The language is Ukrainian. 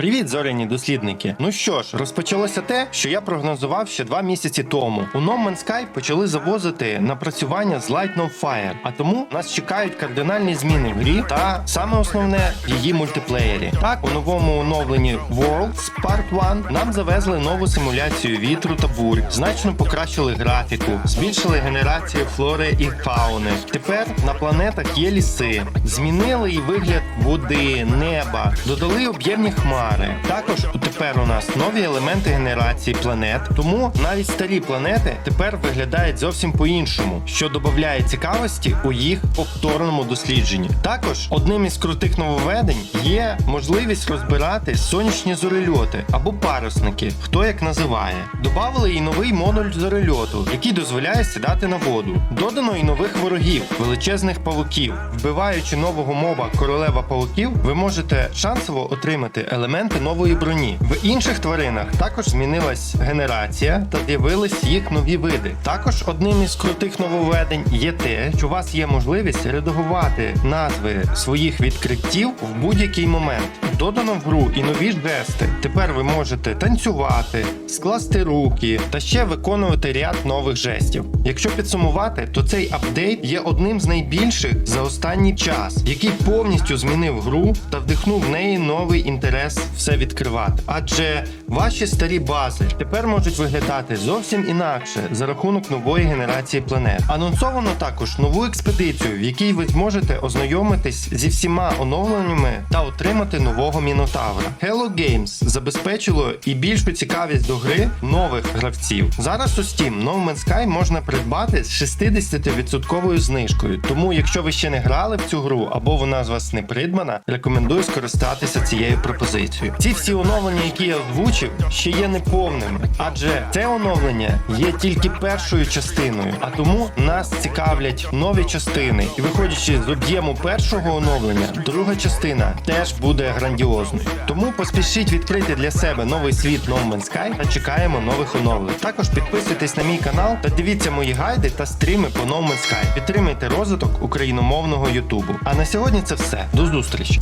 Привіт, зоряні дослідники! Ну що ж, розпочалося те, що я прогнозував ще два місяці тому. У No Man's Sky почали завозити напрацювання з Light No Fire, а тому нас чекають кардинальні зміни в грі та саме основне її мультиплеєрі. Так, у новому оновленні Worlds Part 1 нам завезли нову симуляцію вітру та бурь, значно покращили графіку, збільшили генерацію флори і фауни. Тепер на планетах є ліси, змінили і вигляд води, неба, додали об'ємні хмари. Також тепер у нас нові елементи генерації планет, тому навіть старі планети тепер виглядають зовсім по-іншому, що додає цікавості у їх повторному дослідженні. Також одним із крутих нововведень є можливість розбирати сонячні зорельоти або парусники, хто як називає. Добавили і новий модуль зорельоту, який дозволяє сідати на воду. Додано і нових ворогів, величезних павуків. Вбиваючи нового моба королева павуків, ви можете шансово отримати елементи нової броні. В інших тваринах також змінилась генерація та з'явились їх нові види. Також одним із крутих нововведень є те, що у вас є можливість редагувати назви своїх відкриттів в будь-який момент. Додано в гру і нові жести. Тепер ви можете танцювати, скласти руки та ще виконувати ряд нових жестів. Якщо підсумувати, то цей апдейт є одним з найбільших за останній час, який повністю змінив гру та вдихнув в неї новий інтерес все відкривати. Адже ваші старі бази тепер можуть виглядати зовсім інакше за рахунок нової генерації планет. Анонсовано також нову експедицію, в якій ви зможете ознайомитись зі всіма оновленнями та отримати нового мінотавра. Hello Games забезпечило і більшу цікавість до гри нових гравців. Зараз у Steam No Man's Sky можна придбати з 60% знижкою. Тому, якщо ви ще не грали в цю гру або вона з вас не придбана, рекомендую скористатися цією пропозицією. Ці всі оновлення, які я озвучив, ще є неповними, адже це оновлення є тільки першою частиною, а тому нас цікавлять нові частини. І виходячи з об'єму першого оновлення, друга частина теж буде грандіозною. Тому поспішіть відкрити для себе новий світ No Man's Sky та чекаємо нових оновлень. Також підписуйтесь на мій канал та дивіться мої гайди та стріми по No Man's Sky. Підтримайте розвиток україномовного Ютубу. А на сьогодні це все. До зустрічі!